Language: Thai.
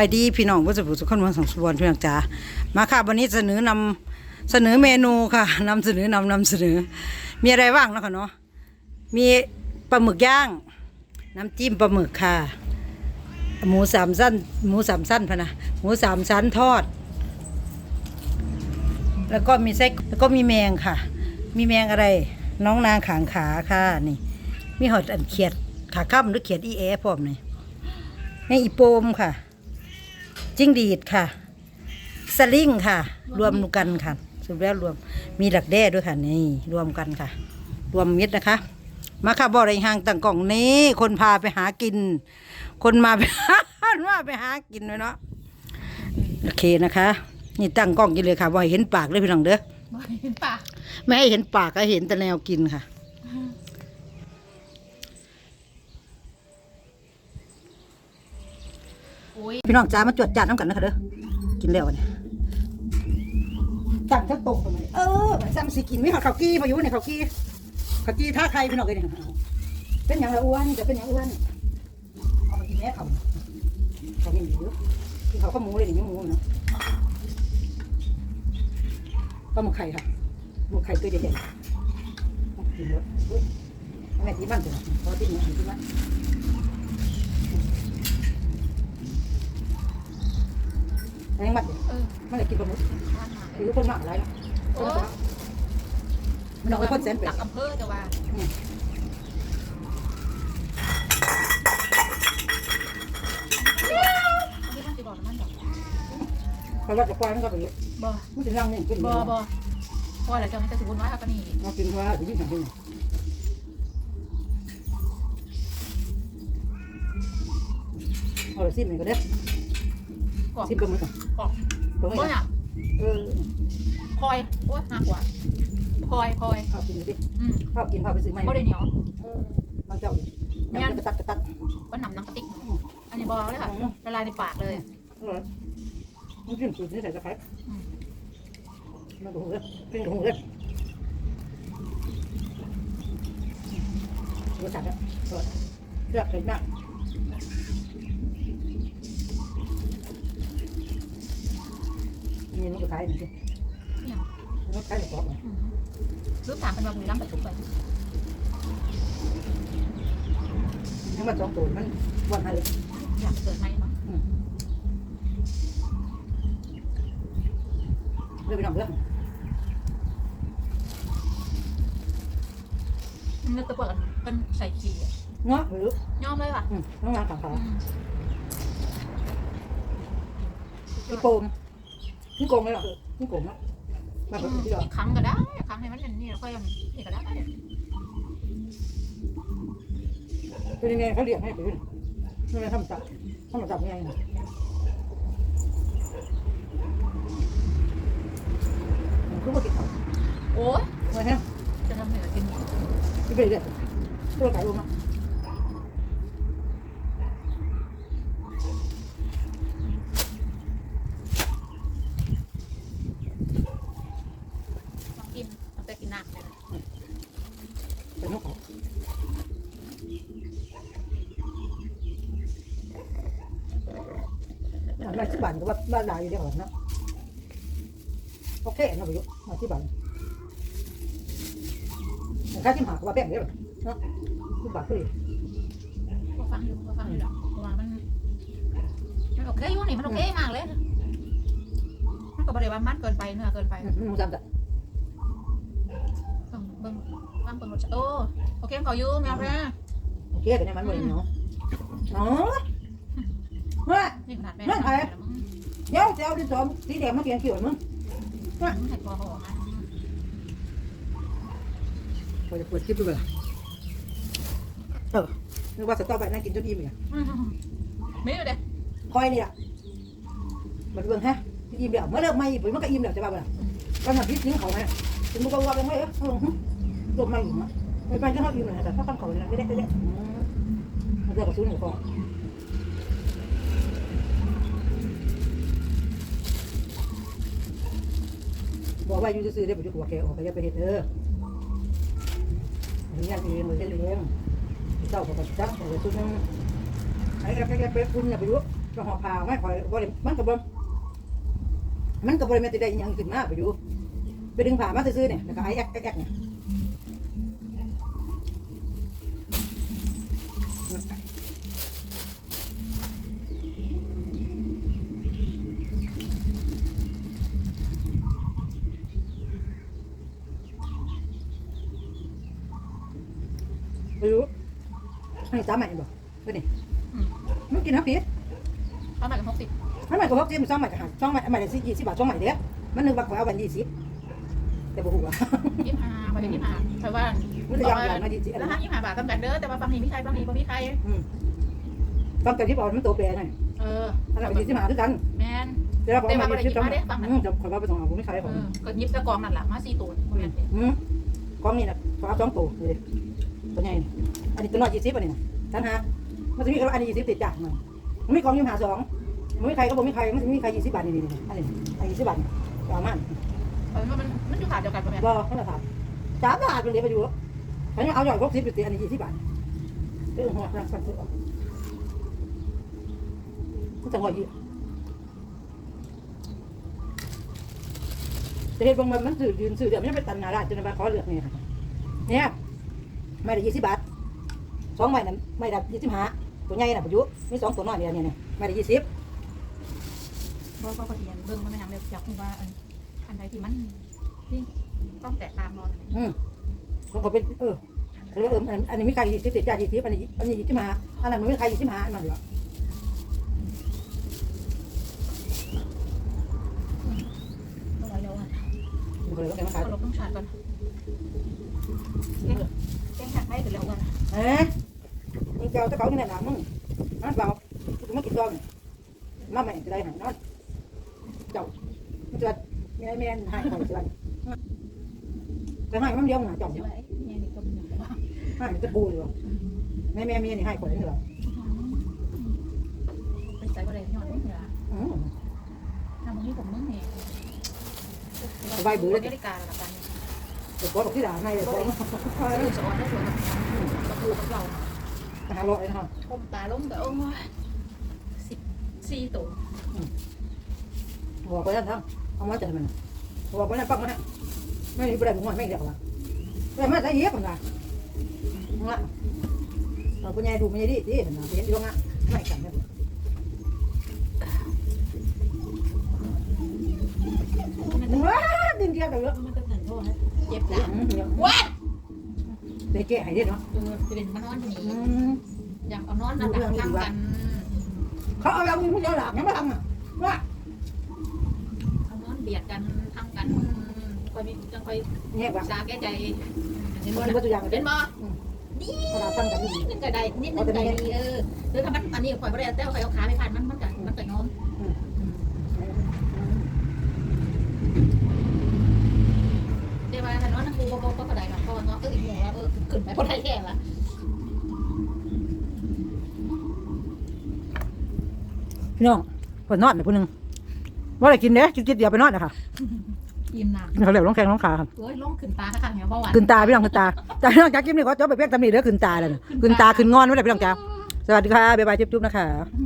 ไปดีพี่น้องผู้สุขสุขคนเมืองสองสุวรรณพี่น้องจ๋ามาค่ะวันนี้เสนอนำเสนอเมนูค่ะนำเสนอนำนำเสนอ มีอะไรบ้างนะค่ะเนาะมีปลาหมึกย่าง น้ำจิ้มปลาหมึกค่ะ หมูสามสั้น หมูสามสั้นพะนะหมูสามชั้นทอด แล้วก็มีไส้แล้วก็มีแมงค่ะ มีแมงอะไร น้องนางขางขาค่ะนี่ มีหอดอันเขียดขาค่ำหรือเขียดอีแอพร้อมนี่แม่อีโปมค่ะ จิ้งดีดค่ะ สลิงค่ะ รวมกันค่ะสุดแล้วรวมมีหลักแด้ด้วยค่ะนี่รวมกันค่ะ รวมมิตรนะคะ มาค่ะบ่อไรห่างต่างกล่องนี้ คนพาไปหากิน คนมาไปว่าไปหากินเลยเนาะโอเคนะคะ นี่ตั้งกล้องกินเลยค่ะบ่ให้เห็นปากเลยพี่น้องเด้อบ่เห็นปาก ไม่ให้เห็นปากก็เห็นแต่แนวกินค่ะ โอ้ย พี่น้องจ้ามาจวดจานน้ำกันนะคะเด้อ กินแล้วเนี่ยตั้งทั้งโต๊ะเลยเออซ้ำสิกินไม่หอดข้าวกี้พายุเนี่ยข้าวกี้ข้าวกี้ท่าใครพี่น้องเลยเนี่ยเป็นอย่างไรอ้วนจะเป็นอย่างอ้วนเอามากินแม่เขาเขาเห็นอยู่ที่เขาก็หมูเลยนี่หมูเนาะปลาหมึกไข่ค่ะหมึกไข่ตัวใหญ่ๆกินหมดอุ๊ยเอาแม่ที่บ้านจ้ะพอที่นี่อันที่บ้าน แรงมัดเนี่ยเออมันเลยกินปลาหมึกทานมาหรือคนมากอะไรนะโอ้มันเอาไปพ่นแสนเป็ดตักอำเภอจะว่าอันนี้มันสิบอกน้ำมันดอกเพราะว่าจะปล่อยมันก็ไปเยอะบ่มันจะนั่งนี่ขึ้นบ่บ่พอแล้วจะมันจะสมบูรณ์ไว้เอากันนี่มากินเพราะว่าจะยิ่งทำให้เอาไปซิมหน่อยก็ได้ กรอบซิมปลาหมึกก่อนกรอบปลาหมึกบ่อะเนี่ยเออคอยโอ้ยน่ากว่าคอยคอยข้าวกินดิอืมข้าวกินข้าวไปซื้อใหม่บ่ได้เหนียวเออมันเจ้าเนี่ยกระตัดกระตัดบ่หนำน้ำกระติกอันนี้บ่เลยค่ะละลายในปากเลยอร่อยมันกินสูตรนี่ใส่ตะไคร้อืมมันก็หูเลยเป็นหูเลยรสชาติเนี่ยอร่อยเลือกเลยมาก ขายนี่สิเนี่ยมันก็ขายในกรอบเลยอืมรูปถามเป็นว่าบุรีรัมย์ไปทุกไปทั้งหมดสองตัวมันวันอะไรอยากเกิดไหมเนาะเรื่องไปทำเรื่องนึกตะกวดเป็นใส่ขี้อะเงาะหรือยอมเลยว่ะอืมต้องงานขังขาอืมพี่โกง พี่โกงไหมหรอพี่โกงนะมาแบบที่เราอีกครั้งก็ได้ครั้งให้มันนี่แล้วก็ยังนี่ก็ได้เป็นยังไงเขาเรียกให้ไปด้วยนี่มันทำจับทำจับยังไงคือว่ากินเขาโอ้ยไว้ฮะจะทำให้เรากินที่ไปเรื่อยตัวไก่ลงมา ต้องกินต้องไปกินน้ำเลยนะ เป็นนกเขามา ที่บ้านก็ว่าบ้านลายอยู่เดียวกันนะโอเคนะไปยุมาที่บ้านค่าที่หาก็ว่าแป้งเดียวเนาะที่บ้านก็เลยก็ฟังอยู่ก็ฟังอยู่ดอกเพราะว่ามันมันโอเคอยู่นี่มันโอเคมากเลยมันก็บริวารมันเกินไปเนื้อเกินไปมึงจำแต่ต้องเบิ่งฟังเบิ่งรสชาติโอ้โอเคเขาอยู่แมวแพ้โอเคกันเนี่ยมันเลยเนาะอ๋อเฮ้ยนี่ขนาดแม่นั่นใคร เดี๋ยวจะเอาดินสอสีแดงมาเขียนเขียวมึงมันให้พอเขาออกมาพอจะเปิดคลิปดูเลยเออนึกว่าสต๊อปไปนั่งกินจนอิ่มเลยอืมไม่อยู่เด้คอยนี่ล่ะมันเบิ่งฮะอิ่มเดี๋ยวเมื่อเลิกไม่ปุ๋ยมันก็อิ่มเดี๋ยวจะว่าบ่ล่ะก็ทำพิษทิ้งเขาไหมถึงมึงก็ว่าไปไม่เออลมมาอยู่นะไปไปจะเขาอิ่มเลยแต่ถ้าตั้งเขาเลยนะไม่ได้ไม่ได้มันเรียกว่าซื้อหนึ่งฟอง บอกว่าอยู่ซื่อๆได้ปุ๋ยหัวแกออกไปจะไปเห็นเอออันนี้เองเลยเลี้ยงเจ้าก็จับเอาไปชุดนึงไอ้แกแกเปคุณอย่าไปรู้ก็หอบพาวไม่คอยบริมันกับบริมันกับบริมันสิได้ยังขึ้นมาไปอยู่ไปดึงผ่ามาซื่อๆเนี่ยแล้วก็ไอ้แอ๊กแอ๊กแอ๊กเนี่ยไปรู้ ให้ตามใหม่บ่ไปนี่อืม มันกินฮับพีเท่าไหร่กับหกสิบมันใหม่ก็พกเจ็ดมันสองใหม่ก็หักสองใหม่ใหม่ละสิยี่สิบบาทสองใหม่เด้อมันหนึ่งบาทขอเอาวันยี่สิบแต่บ่ฮู้ว่า ยี่สิบห้าวันนี้ยี่สิบห้าเพราะว่ามันจะยอมยอมมายี่สิบอะไรแล้วห้ายี่สิบห้าบาทตั้งแต่เด้อแต่ว่าฟังนี้มีใครฟังนี้บ่มีใครอืมฟังแต่ที่บอกมันโตแปรหน่อยเอออันนั้นเป็นยี่สิบห้าคือกันแมนแต่เราบอกมายี่สิบสองอืมจะขอว่าไปสองเอาผมไม่ขายเอของอก็ยิบตะกองนั่นแหละมาสี่ตัวแมนอืมกองนี่น่ะขอเอาสองตัวเลย ตัวใหญ่อันนี้ตัวน้อยยี่สิบอันนี้นะท่านฮะมันจะมีอันนี้ยี่สิบติดจ่ายมันมันมีกองยี่สิบห้าสองมันไม่ใครก็บอกไม่ใครมันจะมีใครยี่สิบบาทนี่นี่อันนี้อันยี่สิบบาทประมาณเออมันมันอยู่ขาดเดียวกันป่ะแมนบ่เขาจะถามสามบาทเป็นเดียวไปอยู่อันนี้เอาหย่อนหกสิบอยู่ตีอันนี้ยี่สิบบาทเรื่องหัวสั่งซื้อออกมันจะหัวยี่แต่เหตุบางมันมันสื่อยืนสื่อเดี๋ยวมันเป็นตันนาราจนมาขอเลือกนี่ค่ะเนี่ย ไม่ได้ยี่สิบบาทสองใบนั้นไม่ได้ยี่สิบห้าตัวใหญ่น่ะประยุมีสองตัวน้อยเดียวเนี่ยเนี่ยไม่ได้ยี่สิบเพราะว่าเรียนเบิ่งมันไม่ยังเร็วจับว่าอันใดที่มันที่ต้องแตกตามนอนอืมเขาก็เป็นเออเขาเรียกเอออันอันนี้มีใครยี่สิบติดจ่ายยี่สิบอันนี้อันนี้ยี่สิบห้าอันนั้นมันไม่ใครยี่สิบห้าอันนั้นเหรอต้องเร็วอะดูเลยแล้วแกมาขายเราลบต้องชาร์จก่อน แกงชาร์จให้เร็วก่อนเอ๊ะมึงเจ้าตะเขาที่ไหนหลังมึงนั่นเปล่ากูมากินตัวนี่มาใหม่จะได้หายนั่นเจ้ามันจะแม่แม่หายของจะจะหายมันเดียวหนาเจ้าใช่ไหมเนี่ยนี่ก็เป็นอย่างว่าหายจะปูเลยวะแม่แม่เมียนี่หายคนนี้เหรอเป็นใจว่าอะไรที่นอนไม่เหนื่อยอืมทำมึงนี่ผมมึงเนี่ยนาฬิกาละกัน เดี๋ยวขอบอกที่ด่าให้เดี๋ยวขอเออสอนได้สวยกับกูกับเราหาเลาะเลยนะครับก้มตาล้มแต่โอ้ยสิบสี่ตัวบอกไปนั่นทำเอามาจัดมันบอกไปนั่นปักมันนะไม่มีประเด็นหัวไม่เดียวละแต่มาได้เยอะคนละละเราปัญญาดูปัญญาดีดีเห็นไหมเห็นอยู่งะไม่กันนะว้าดึงเกียร์กันเยอะมันก็เหนื่อยโทษนะ เจ็บหลัอืงมเดี๋ยวว้าเด็กแก่หายเด็ดเนาะเออจะเป็นมานอนที่นี่อืมอยากเอานอนระดับข้างกันเขาเอาเรามึงพูดหลักยังไม่ทำอะว่าเอานอนเบียดกันทำกันคอยมีจังคอยเนี่ยว่าสาแก้ใจมันเป็นตัวอย่างเป็นบ่ขนาดตั้งกันดีนิดนึงก็ได้นิดนึงก็ได้ดีเออหรือถ้ามันอันนี้คอยบ่ได้แต่คอยเอาขาไม่ผ่านมันมันก็มันก็งอมเดี๋ยวว่า ถ้านอนนั่งกูก็ก็ก็ได้ค่ะเพราะว่าเนาะเอออีกหมู่ว่าเออขึ้นไปบ่ได้แค่ละพี่น้องปวดนอนเลยผู้หนึ่งว่าอะไรกินเด้กินจิตเดียวไปนอนนะคะยิ้มหนักกินเขาเรียกร้องแขงร้องขาครับเอ้ยลงขึ้นตาข้างๆเนี่ยเบาหวานขึ้นตาพี่น้องขึ้นตาจากพี่น้องจากกินนี่ก็จะไปเพี้ยนตำหนิเด้อขึ้นตาเลยขึ้นตาขึ้นงอนไม่ได้พี่น้องจ้าสวัสดีค่ะบ๊ายบายจุ๊บๆนะคะอืม